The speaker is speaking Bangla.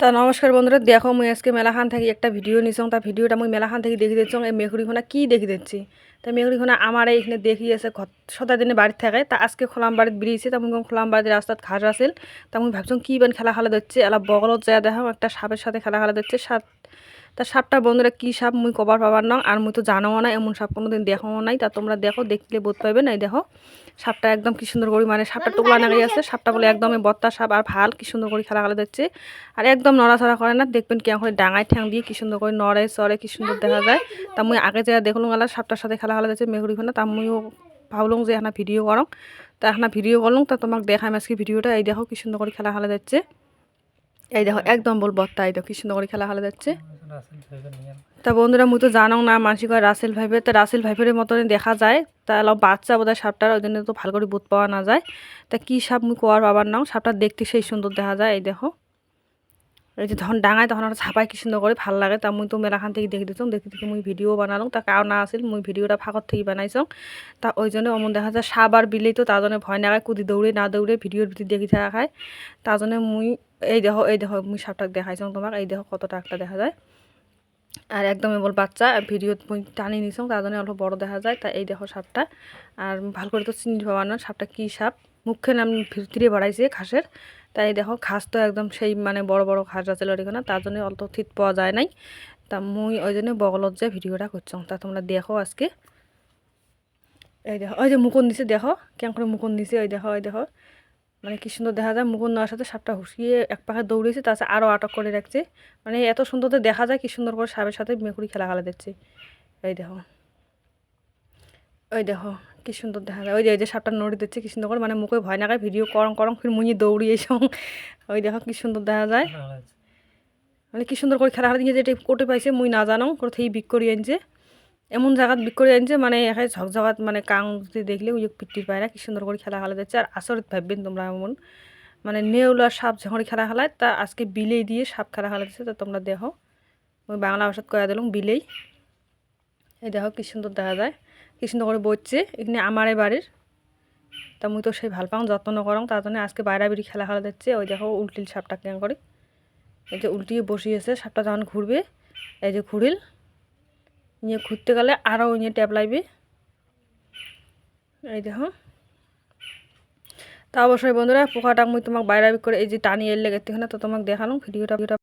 তা নমস্কার বন্ধুরা, দেখো মুই আজকে মেলাখান থেকে একটা ভিডিও নিছং তা ভিডিওটা মুই মেলাখান থেকে দেখি দিচ্ছ এই মেঘুড়িখানা কী দেখি দিচ্ছি? তা মেঘুড়িখানা আমার এইখানে দেখি আছে সদা দিনে বাড়িতে থাকে। তা আজকে খোলাম বাড়িতে বেরিয়েছে তা মুখ খোলাম বাড়িতে রাস্তাত ঘাস আসিল তা মুই ভাবছিলাম কী বেন খেলা খেলা দিচ্ছে এলা বগলত যায় দেখাম একটা সাপের সাথে খেলা খেলা দিচ্ছে সাপ তা সাপটা বন্ধুরা কি সাপ? মুই কবার পাবার না। আর মুই তো জানো না এমন সাপ কোনোদিন দেখাও নাই। তা তোমরা দেখো দেখলে বোধ পাইবে না এই দেখো। সাপটা একদম কি সুন্দর করে মানে সাপটা টোকলা নাগাই আছে। সাপটা বলে একদমই বত্তা সাপ আর ভালো কি সুন্দর করে খেলা খেলা দিচ্ছে আর একদম নড়াচড়া করে না দেখবেন কেমন করে ডাঙায় ঠ্যাং দিয়ে কি সুন্দর করে নড়ে চড়ে কি সুন্দর দেখা যায়। তা মুই আগে যা দেখলাম গেলা সাপটার সাথে খেলা খেলা দিচ্ছে মেঘুরিখানে তা মুইও ভাবলাম যে এখানে ভিডিও করম তা এখানে ভিডিও করলাম তা তোমাকে দেখাম আজকে ভিডিওটা। এই দেখো কি সুন্দর করে খেলা খেলা দিচ্ছে এই দেখো একদম বল বত্তা এই দেখো কি সুন্দর করে খেলা খেলা যাচ্ছে তা বন্ধুরা, মুই তো জানো না, মানসিক রাসেল ভাইবের তা। রাসেল ভাইবের মতনই দেখা যায়, তা বাচ্চা বোধহয় সাপটার, ওই জন্য তো ভালো করে বুথ পাওয়া না যায়। তা কি সাপ মুই কোয়ার বাবার নাও সাপটা দেখতে সেই সুন্দর দেখা যায়, এই দেখো। এই যে তখন ডাঙায়, তখন ওরা ছাপায় কি সুন্দর করে, ভালো লাগে। তা মুই তো মেলাখান থেকে দেখি দিতাম দেখি দেখি মুই ভিডিও বানালাম। তা কাও না আসিল মুই ভিডিওটা ফাঁকর থেকে বানাইছাম তা ওই জন্য অমন দেখা যায়, সাপ আর বিলেই তো তার জন্য ভয় না কুদি দৌড়ে না দৌড়ে ভিডিওর ভিতরে দেখি থাকা খায়, তার জন্য মুই এই দেখো এই দেখো, মুই সাপটাক দেখাইছাম তোমাক, এই দেখো কতটা একটা দেখা যায়। আর একদম বল বাচ্চা ভিডিও টানি নিছাম তার জন্য অল্প বড় দেখা যায় তা এই দেখো সাপটা। আর ভালো করে তো চিনি পাবার না, সাপটা কী সাপ? মুখে নাম ভিতরে বাড়াইছে ঘাসের, তাই দেখো ঘাস তো একদম সেই মানে বড় বড় ঘাস আছে এখানে তার জন্য অল্প থিত পাওয়া যায় নাই। তা মুই ওই জন্য বগলত যে ভিডিওটা করছাম তা তোমরা দেখো আজকে। এই দেখো, ওই যে মুকুন দিছে, দেখো, কেমন করে মুকুন দিছে, ওই দেখো ওই দেখো। মানে কি সুন্দর দেখা যায় মুকুন নেওয়ার সাথে সাপটা হুসিয়ে এক পাখে দৌড়িয়েছে তার আরও আটক করে রাখছে। মানে এত সুন্দর তো দেখা যায় কি সুন্দর করে সাপের সাথে মেকুরি খেলা খেলা দিচ্ছে এই দেখো। ওই দেখো কি সুন্দর দেখা যায়। ওই যে ওই যে সাপটা নড়ি দিচ্ছে কি সুন্দর করে। মানে মুখে ভয় না খায় ভিডিও করং করং ফির মুñি দৌড়িয়ে এসং। ওই দেখো কি সুন্দর দেখা যায়। মানে কি সুন্দর করে খেলা খেলা দিয়ে যেটা কোটে পাইছে মুই না জানো কোথায় বিক করি আনছে। এমন জায়গাত বিক করে আনছে মানে এখানে ঝকঝকাত মানে কাং যদি দেখলে ওই পিট্টির পায়রা কি সুন্দর করে খেলা খেলা দিচ্ছে আর আসরিত ভাববেন তোমরা এমন মানে নেউলার সাপ যখন খেলা খেলায়, তা আজকে বিলেই দিয়ে সাপ খেলা খেলা দিচ্ছে তা তোমরা দেখো। ওই বাংলা ভাষাত কয়া দিলাম, বিলেই। এই দেখো কি সুন্দর দেখা যায়, কি সুন্দর করে বইছে। এখানে আমারে বাড়ির, তা মুই তো সেই ভালো পাও যত্ন করং তার জন্য আজকে বাইরা বেরি খেলা খেলা দিচ্ছে ওই দেখো উল্টিল সাপটা কেন করে, এই যে উল্টিয়ে বসিয়েছে, সাপটা যখন ঘুরবে, এই যে ঘুরিল নিয়ে ঘুরতে গেলে আরও নিয়ে ট্যাপ লাগবে এই দেখো। তা অবশ্যই বন্ধুরা, পোকাটা মুই তোমাকে বাইরে করে এই যে টানিয়ে এলে না তো তোমাকে দেখালাম, ভিডিওটা